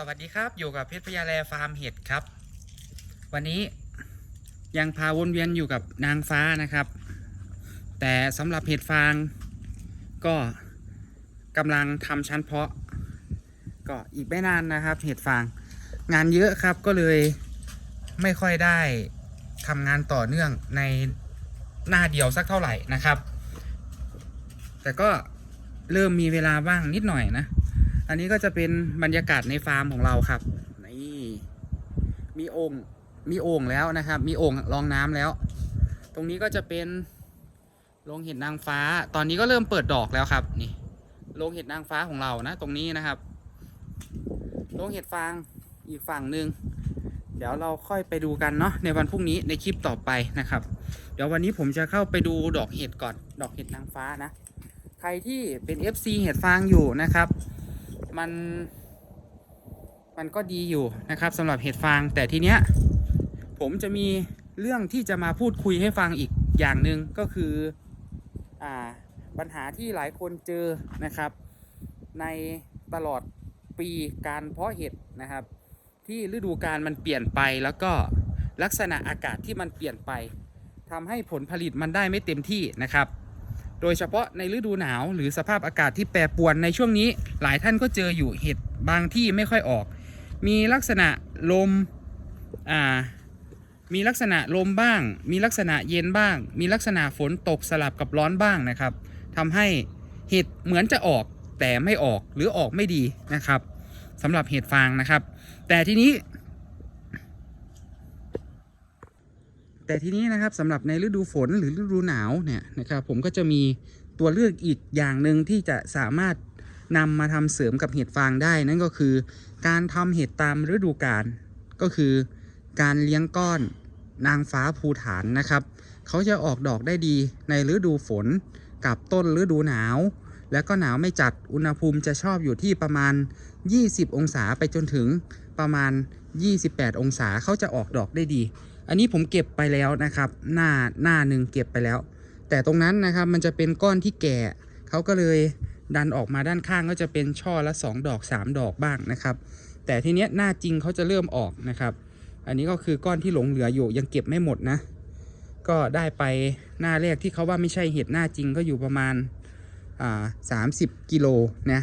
สวัสดีครับอยู่กับเพชรพยาแลฟาร์มเห็ดครับ วันนี้ยังพาวนเวียนอยู่กับนางฟ้านะครับ แต่สำหรับเห็ดฟางก็กำลังทำชั้นเพาะ ก็อีกไม่นานนะครับเห็ดฟางงานเยอะครับก็เลยไม่ค่อยได้ทำงานต่อเนื่องในหน้าเดียวสักเท่าไหร่นะครับ แต่ก็เริ่มมีเวลาบ้างนิดหน่อยนะ อันนี้ก็จะเป็นบรรยากาศในฟาร์มของเราครับนี่มีโอ่งมีโอ่งแล้วนะครับ มีโอ่งรองน้ำแล้ว ตรงนี้ก็จะเป็นโรงเห็ดนางฟ้า ตอนนี้ก็เริ่มเปิดดอกแล้วครับ นี่โรงเห็ดนางฟ้าของเรานะ ตรงนี้นะครับโรงเห็ดฟางอีกฝั่งหนึ่งเดี๋ยวเราค่อยไปดูกันเนาะในวันพรุ่งนี้ในคลิปต่อไปนะครับ เดี๋ยววันนี้ผมจะเข้าไปดูดอกเห็ดก่อน ดอกเห็ดนางฟ้านะ ใครที่เป็น FC เห็ดฟางอยู่นะครับ มันมันก็ดีอยู่นะครับสำหรับเห็ดฟางแต่ทีเนี้ยผมจะมีเรื่องที่จะมาพูดคุยให้ฟังอีกอย่างหนึ่งก็คืออ่าปัญหาที่หลายคนเจอนะครับ ในตลอดปีการเพาะเห็ดนะครับ ที่ฤดูกาลมันเปลี่ยนไปแล้วก็ลักษณะอากาศที่มันเปลี่ยนไปทำให้ผลผลิตมันได้ไม่เต็มที่นะครับ โดยเฉพาะในฤดูหนาวหรือสภาพอากาศที่แปรปรวนในช่วงนี้ หลายท่านก็เจออยู่เห็ดบางที่ไม่ค่อยออก มีลักษณะลมอ่ามีลักษณะลมบ้าง มีลักษณะเย็นบ้าง มีลักษณะฝนตกสลับกับร้อนบ้างนะครับทำให้เห็ดเหมือนจะออกแต่ไม่ออกหรือออกไม่ดีนะครับสำหรับเห็ดฟางนะครับ แต่ทีนี้ แต่ทีนี้นะครับสำหรับในฤดูฝนหรือฤดูหนาวเนี่ยนะครับผมก็จะมีตัวเลือกอีกอย่างหนึ่งที่จะสามารถนำมาทำเสริมกับเห็ดฟางได้ นั่นก็คือ การทำเห็ดตามฤดูกาลก็คือการเลี้ยงก้อนนางฟ้าภูฐานนะครับ เขาจะออกดอกได้ดีในฤดูฝนกับต้นฤดูหนาว แล้วก็หนาวไม่จัดอุณหภูมิจะชอบอยู่ที่ประมาณ 20 องศาไปจนถึงประมาณ 28 องศาเขาจะออกดอกได้ดี อันนี้ผมเก็บไปแล้วนะครับ หน้าหน้าหนึ่งเก็บไปแล้ว แต่ตรงนั้นนะครับมันจะเป็นก้อนที่แก่เขาก็เลยดันออกมาด้านข้างก็จะเป็นช่อละ 2 ดอก 3 ดอกบ้างนะครับ แต่ทีเนี้ยหน้าจริงเขาจะเริ่มออกนะครับ อันนี้ก็คือก้อนที่หลงเหลืออยู่ยังเก็บไม่หมดนะ ก็ได้ไปหน้าแรกที่เขาว่าไม่ใช่เห็ดหน้าจริงก็อยู่ประมาณอ่าสามสิบกิโลนะ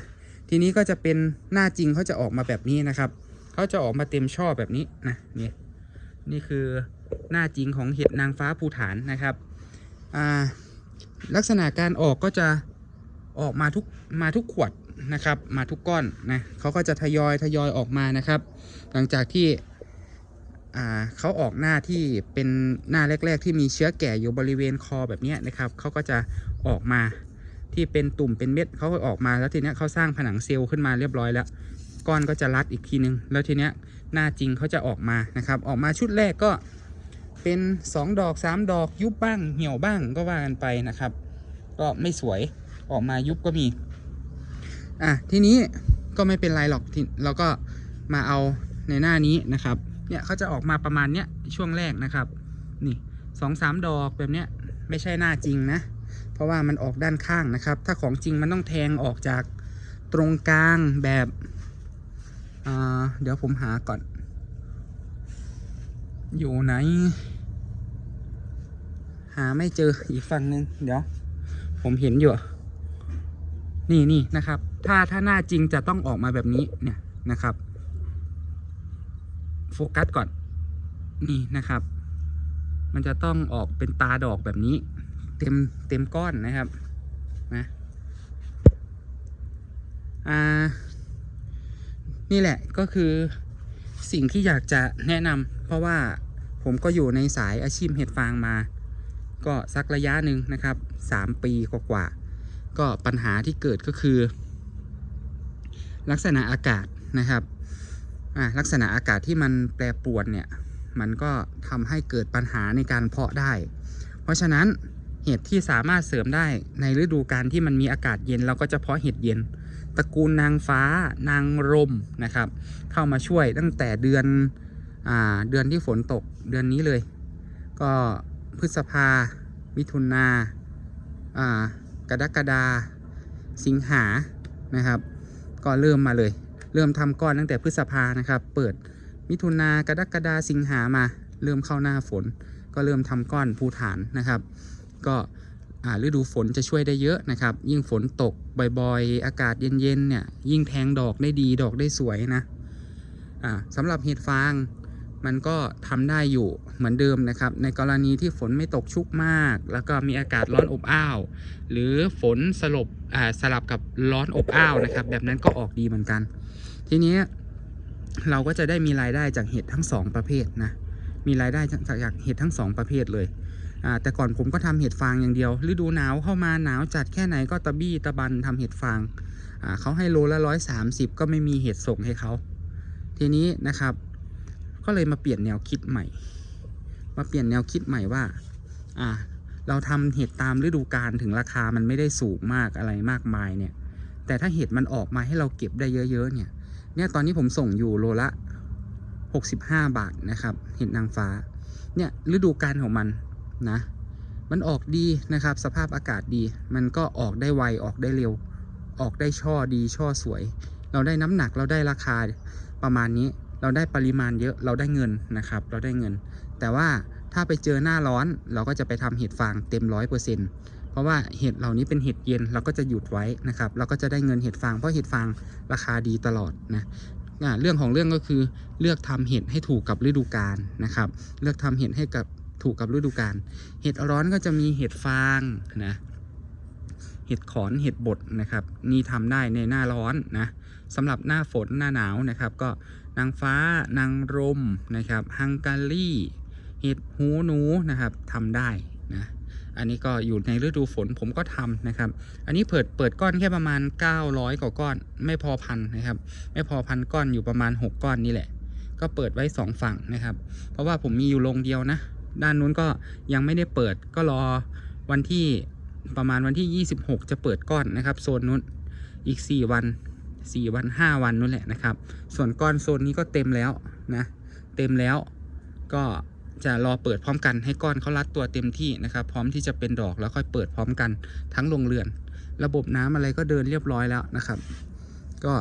ทีนี้ก็จะเป็นหน้าจริงเขาจะออกมาแบบนี้นะครับเขาจะออกมาเต็มช่อแบบนี้นะเนี่ย นี่คือหน้าจริงของเห็ดนางฟ้าภูฐานนะครับลักษณะการออกก็จะออกมาทุกมาทุกขวดนะครับ มาทุกก้อนนะเขาก็จะทยอยทยอยออกมานะครับ หลังจากที่เขาออกหน้าที่เป็นหน้าแรก ๆ ที่มีเชื้อแก่อยู่บริเวณคอแบบนี้นะครับเขาก็จะออกมาที่เป็นตุ่มเป็นเม็ดเขาก็ออกมาแล้วทีนี้เขาสร้างผนังเซลล์ขึ้นมาเรียบร้อยแล้ว ก้อนก็จะรัดอีกทีนึง แล้วทีนี้ หน้าจริงเขาจะออกมานะครับ ออกมาชุดแรกก็เป็น 2 ดอก 3 ดอกยุบบ้างเหี่ยวบ้างก็ว่ากันไปนะครับ ก็ไม่สวยออกมายุบก็มี อะทีนี้ก็ไม่เป็นไรหรอกทีเราก็มาเอาในหน้านี้นะครับ เนี่ยเขาจะออกมาประมาณเนี้ยช่วงแรกนะครับ นี่สองสามดอกแบบเนี้ยไม่ใช่หน้าจริงนะ เพราะว่ามันออกด้านข้างนะครับ ถ้าของจริงมันต้องแทงออกจากตรงกลางแบบ อ่า เดี๋ยวผมหาก่อน อยู่ไหน หาไม่เจออีกฝั่งหนึ่งเดี๋ยว ผมเห็นอยู่ นี่นี่นะครับ ถ้าถ้าหน้าจริงจะต้องออกมาแบบนี้เนี่ยนะครับ โฟกัสก่อน นี่นะครับ มันจะต้องออกเป็นตาดอกแบบนี้ เต็มเต็มก้อนนะครับนะอ่า นี่แหละก็คือสิ่งที่อยากจะแนะนำเพราะว่าผมก็อยู่ในสายอาชีพเห็ดฟางมา ก็สักระยะหนึ่งนะครับ 3 ปีกว่าๆก็ปัญหาที่เกิดก็คือ ลักษณะอากาศนะครับลักษณะอากาศที่มันแปรปรวนเนี่ย มันก็ทำให้เกิดปัญหาในการเพาะได้ เพราะฉะนั้น เห็ดที่สามารถเสริมได้ในฤดูการที่มันมีอากาศเย็นเราก็จะเพาะเห็ดเย็น ตระกูลนางฟ้านางรมนะครับ เข้ามาช่วยตั้งแต่เดือนอ่าเดือนที่ฝนตกเดือนนี้เลย ก็พฤษภามิถุนาอ่ากรกฎาสิงหานะครับ ก็เริ่มมาเลย เริ่มทำก้อนตั้งแต่พฤษภานะครับ เปิดมิถุนากรกฎาสิงหามา เริ่มเข้าหน้าฝน ก็เริ่มทำก้อนภูฐานนะครับ ก็ฤดูฝนจะช่วยได้เยอะนะครับ ยิ่งฝนตกบ่อยๆ อากาศเย็นๆเนี่ยยิ่งแทงดอกได้ดีดอกได้สวยนะสำหรับเห็ดฟางมันก็ทำได้อยู่เหมือนเดิมนะครับ ในกรณีที่ฝนไม่ตกชุกมาก แล้วก็มีอากาศร้อนอบอ้าว หรือฝนสลบสลับกับร้อนอบอ้าวนะครับ แบบนั้นก็ออกดีเหมือนกัน ทีนี้เราก็จะได้มีรายได้จากเห็ดทั้งสองประเภทนะมีรายได้จากเห็ดทั้งสองประเภทเลย แต่ก่อนผมก็ทำเห็ดฟางอย่างเดียว ฤดูหนาวเข้ามาหนาวจัดแค่ไหนก็ตะบี้ตะบันทำเห็ดฟางเขาให้โลละร้อยสามสิบก็ไม่มีเห็ดส่งให้เขา ทีนี้นะครับ ก็เลยมาเปลี่ยนแนวคิดใหม่ มาเปลี่ยนแนวคิดใหม่ว่าอ่าเราทำเห็ดตามฤดูกาลถึงราคามันไม่ได้สูงมากอะไรมากมายเนี่ย แต่ถ้าเห็ดมันออกมาให้เราเก็บได้เยอะๆเนี่ย เนี่ยตอนนี้ผมส่งอยู่โลละ 65 บาทนะครับ เห็ดนางฟ้า เนี่ยฤดูกาลของมัน นะมันออกดีนะครับ สภาพอากาศดี มันก็ออกได้ไวออกได้เร็ว ออกได้ช่อดีช่อสวย เราได้น้ำหนักเราได้ราคาประมาณนี้เราได้ปริมาณเยอะเราได้เงินนะครับ เราได้เงิน แต่ว่าถ้าไปเจอหน้าร้อนเราก็จะไปทำเห็ดฟางเต็มร้อยเปอร์เซ็นต์เพราะว่าเห็ดเหล่านี้เป็นเห็ดเย็นเราก็จะหยุดไว้นะครับ เราก็จะได้เงินเห็ดฟางเพราะเห็ดฟางราคาดีตลอดนะอ่าเรื่องของเรื่องก็คือเลือกทำเห็ดให้ถูกกับฤดูกาลนะครับ เลือกทำเห็ดให้กับ ถูกกับฤดูกาลเห็ดร้อนก็จะมีเห็ดฟางนะเห็ดขอนเห็ดบดนะครับนี่ทำได้ในหน้าร้อนนะสำหรับหน้าฝนหน้าหนาวนะครับ ก็นางฟ้านางรมนะครับฮังการีเห็ดหูหนูนะครับทำได้นะอันนี้ก็อยู่ในฤดูฝนผมก็ทำนะครับ อันนี้เปิดเปิดก้อนแค่ประมาณ 900 กว่าก้อน ไม่พอพันนะครับ ไม่พอพันก้อนอยู่ประมาณ 6 ก้อนนี่แหละ ก็เปิดไว้ 2 ฝั่งนะครับ เพราะว่าผมมีอยู่โรงเดียวนะ ด้านนู้นก็ยังไม่ได้เปิดก็รอวันที่ประมาณวันที่ 26 จะเปิดก้อนนะครับ โซนนู้นอีก 4 วัน 4 วัน 5 วันนู้นแหละนะครับ ส่วนก้อนโซนนี้ก็เต็มแล้วนะเต็มแล้วก็จะรอเปิดพร้อมกันให้ก้อนเขารัดตัวเต็มที่นะครับ พร้อมที่จะเป็นดอกแล้วค่อยเปิดพร้อมกันทั้งโรงเรือน ระบบน้ำอะไรก็เดินเรียบร้อยแล้วนะครับ ก็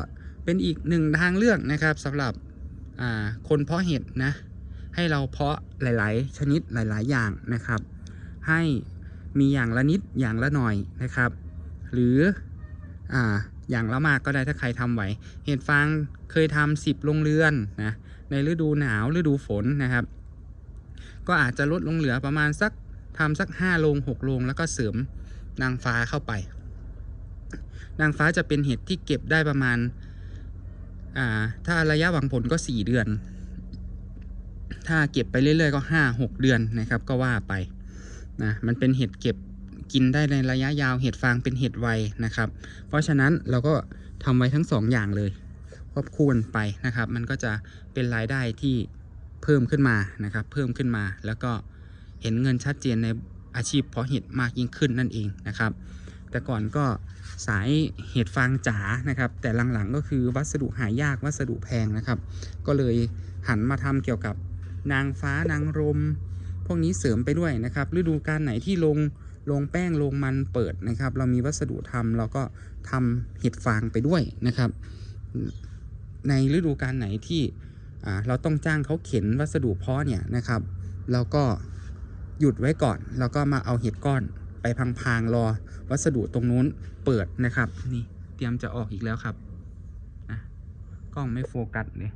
เป็นอีกหนึ่งทางเลือกนะครับสำหรับคนเพาะเห็ดนะ ให้เราเพาะหลาย ๆ ชนิดหลาย ๆ อย่างนะครับ ให้มีอย่างละนิดอย่างละหน่อยนะครับ หรืออ่าอย่างละมากก็ได้ถ้าใครทำไหว เห็ดฟางเคยทำสิบโรงเรือนนะในฤดูหนาวฤดูฝนนะครับ ก็อาจจะลดลงเหลือประมาณสักทำสัก5โรง6โรงแล้วก็เสริมนางฟ้าเข้าไป นางฟ้าจะเป็นเห็ดที่เก็บได้ประมาณ อ่า ถ้าระยะหวังผลก็ 4 เดือน ถ้าเก็บไปเรื่อยๆก็ 5 6 เดือนนะครับก็ว่าไปนะมันเป็นเห็ดเก็บกินได้ในระยะยาวเห็ดฟางเป็นเห็ดไวนะครับ เพราะฉะนั้นเราก็ทำไว้ทั้งสองอย่างเลยควบคู่กันไปนะครับ มันก็จะเป็นรายได้ที่เพิ่มขึ้นมานะครับ เพิ่มขึ้นมาแล้วก็เห็นเงินชัดเจนในอาชีพเพาะเห็ดมากยิ่งขึ้นนั่นเองนะครับ แต่ก่อนก็สายเห็ดฟางจ๋านะครับ แต่หลังๆก็คือวัสดุหายากวัสดุแพงนะครับ ก็เลยหันมาทำเกี่ยวกับ นางฟ้านางรม พวกนี้เสริมไปด้วยนะครับ ฤดูกาลไหนที่ลงลงแป้งลงมันเปิดนะครับ เรามีวัสดุทำเราก็ทำเห็ดฟางไปด้วยนะครับ ในฤดูกาลไหนที่อ่าเราต้องจ้างเขาเข็นวัสดุเพาะเนี่ยนะครับ เราก็หยุดไว้ก่อน แล้วก็มาเอาเห็ดก้อนไปพังๆรอวัสดุตรงนู้นเปิดนะครับ นี่เตรียมจะออกอีกแล้วครับอะกล้องไม่โฟกัสเลย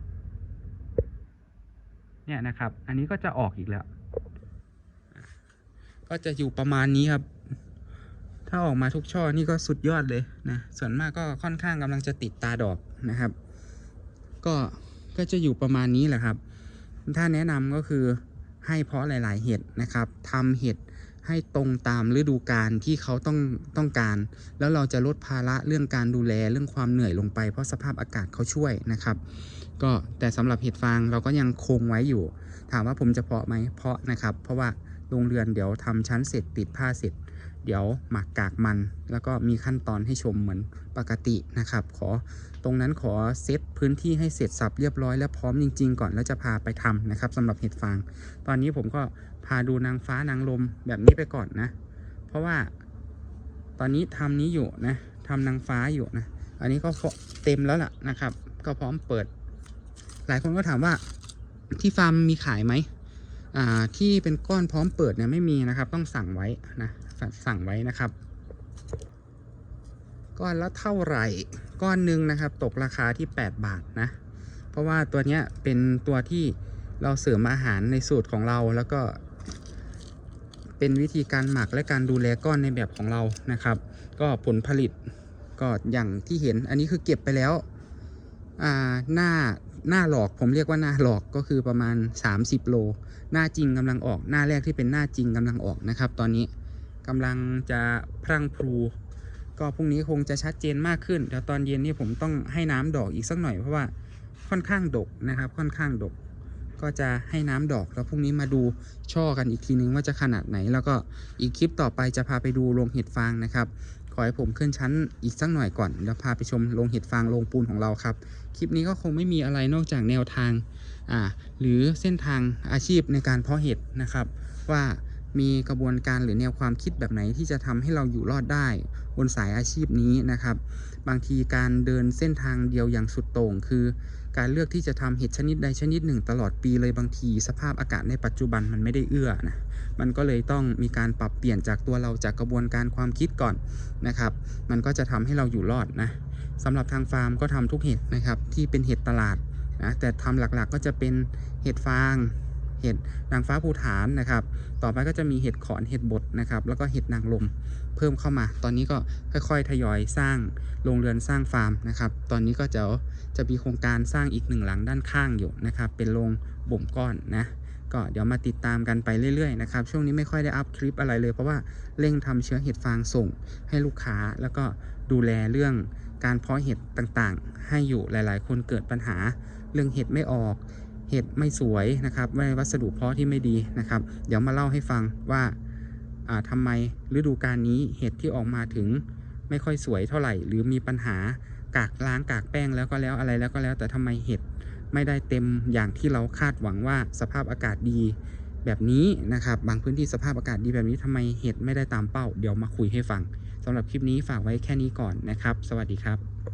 เนี่ยนะครับ อันนี้ก็จะออกอีกแล้ว ก็จะอยู่ประมาณนี้ครับ ถ้าออกมาทุกช่อนี่ก็สุดยอดเลยนะส่วนมากก็ค่อนข้างกำลังจะติดตาดอกนะครับ ก็ก็จะอยู่ประมาณนี้แหละครับ ถ้าแนะนำก็คือให้เพาะหลาย ๆ เห็ดนะครับทำเห็ด ให้ตรงตามฤดูกาลที่เขาต้องต้องการ แล้วเราจะลดภาระเรื่องการดูแลเรื่องความเหนื่อยลงไป เพราะสภาพอากาศเขาช่วยนะครับ ก็แต่สำหรับเห็ดฟางเราก็ยังคงไว้อยู่ ถามว่าผมจะเพาะไหมเพาะนะครับ เพราะว่าโรงเรือนเดี๋ยวทำชั้นเสร็จติดผ้าเสร็จ เดี๋ยวหมักกากมัน แล้วก็มีขั้นตอนให้ชมเหมือนปกตินะครับ ขอ ตรงนั้นขอเซตพื้นที่ให้เสร็จสับเรียบร้อยและพร้อมจริง ๆ ก่อนแล้วจะพาไปทำนะครับสำหรับเห็ดฟาง ตอนนี้ผมก็พาดูนางฟ้านางลมแบบนี้ไปก่อนนะ เพราะว่าตอนนี้ทำนี้อยู่นะทำนางฟ้าอยู่นะ อันนี้ก็เต็มแล้วล่ะนะครับ ก็พร้อมเปิด หลายคนก็ถามว่าที่ฟาร์มมีขายไหมอ่าที่เป็นก้อนพร้อมเปิดเนี่ยไม่มีนะครับ ต้องสั่งไว้นะสั่งสั่งไว้นะครับ ก้อนละเท่าไหร่ ก้อนหนึ่งนะครับ ตกราคาที่ 8 บาทนะ เพราะว่าตัวนี้เป็นตัวที่เราเสริมอาหารในสูตรของเราแล้วก็ เป็นวิธีการหมักและการดูแลก้อนในแบบของเรานะครับ ก็ผลผลิตก็อย่างที่เห็นอันนี้คือเก็บไปแล้วหน้าหน้าหลอกผมเรียกว่าหน้าหลอกก็คือประมาณ 30 โล หน้าจริงกำลังออกหน้าแรกที่เป็นหน้าจริงกำลังออกนะครับ ตอนนี้กำลังจะพรั่งพรู ก็พรุ่งนี้คงจะชัดเจนมากขึ้นเดี๋ยวตอนเย็นนี่ผมต้องให้น้ำดอกอีกสักหน่อยเพราะว่าค่อนข้างดกนะครับ ค่อนข้างดก ก็จะให้น้ำดอกแล้วพรุ่งนี้มาดูช่อกันอีกทีนึงว่าจะขนาดไหน แล้วก็อีกคลิปต่อไปจะพาไปดูโรงเห็ดฟางนะครับขอให้ผมขึ้นชั้นอีกสักหน่อยก่อนเดี๋ยวพาไปชมโรงเห็ดฟางโรงปูนของเราครับ คลิปนี้ก็คงไม่มีอะไรนอกจากแนวทางอ่าหรือเส้นทางอาชีพในการเพาะเห็ดนะครับ ว่า มีกระบวนการหรือแนวความคิดแบบไหนที่จะทำให้เราอยู่รอดได้ บนสายอาชีพนี้นะครับ บางทีการเดินเส้นทางเดียวอย่างสุดโต่ง คือ การเลือกที่จะทำเห็ดชนิดใดชนิดหนึ่ง ตลอดปีเลยบางที สภาพอากาศในปัจจุบันมันไม่ได้เอื้อนะมันก็เลยต้องมีการปรับเปลี่ยนจากตัวเราจากกระบวนการความคิดก่อนนะครับ มันก็จะทำให้เราอยู่รอดนะสำหรับทางฟาร์มก็ทำทุกเห็ดนะครับที่เป็นเห็ดตลาดนะแต่ทำหลักๆก็จะเป็นเห็ดฟาง เห็ดนางฟ้าภูฐานนะครับ ต่อไปก็จะมีเห็ดขอนเห็ดบดนะครับ แล้วก็เห็ดนางลมเพิ่มเข้ามา ตอนนี้ก็ค่อยๆ ทยอยสร้างโรงเรือนสร้างฟาร์มนะครับ ตอนนี้ก็จะจะมีโครงการสร้างอีกหนึ่งหลังด้านข้างอยู่นะครับ เป็นโรงบ่มก้อนนะ ก็เดี๋ยวมาติดตามกันไปเรื่อยๆนะครับ ช่วงนี้ไม่ค่อยได้อัพคลิปอะไรเลย เพราะว่าเร่งทำเชื้อเห็ดฟางส่งให้ลูกค้า แล้วก็ดูแลเรื่องการเพาะเห็ดต่างๆ ให้อยู่หลาย ๆ คนเกิดปัญหาเรื่องเห็ดไม่ออก เห็ดไม่สวยนะครับไม่วัสดุเพาะที่ไม่ดีนะครับ เดี๋ยวมาเล่าให้ฟังว่าอ่าทำไมฤดูกาลนี้เห็ดที่ออกมาถึงไม่ค่อยสวยเท่าไหร่ หรือมีปัญหากากล้างกากแป้งแล้วก็แล้วอะไรแล้วก็แล้ว แต่ทำไมเห็ดไม่ได้เต็มอย่างที่เราคาดหวังว่าสภาพอากาศดีแบบนี้นะครับ บางพื้นที่สภาพอากาศดีแบบนี้ทำไมเห็ดไม่ได้ตามเป้า เดี๋ยวมาคุยให้ฟังสำหรับคลิปนี้ฝากไว้แค่นี้ก่อนนะครับ สวัสดีครับ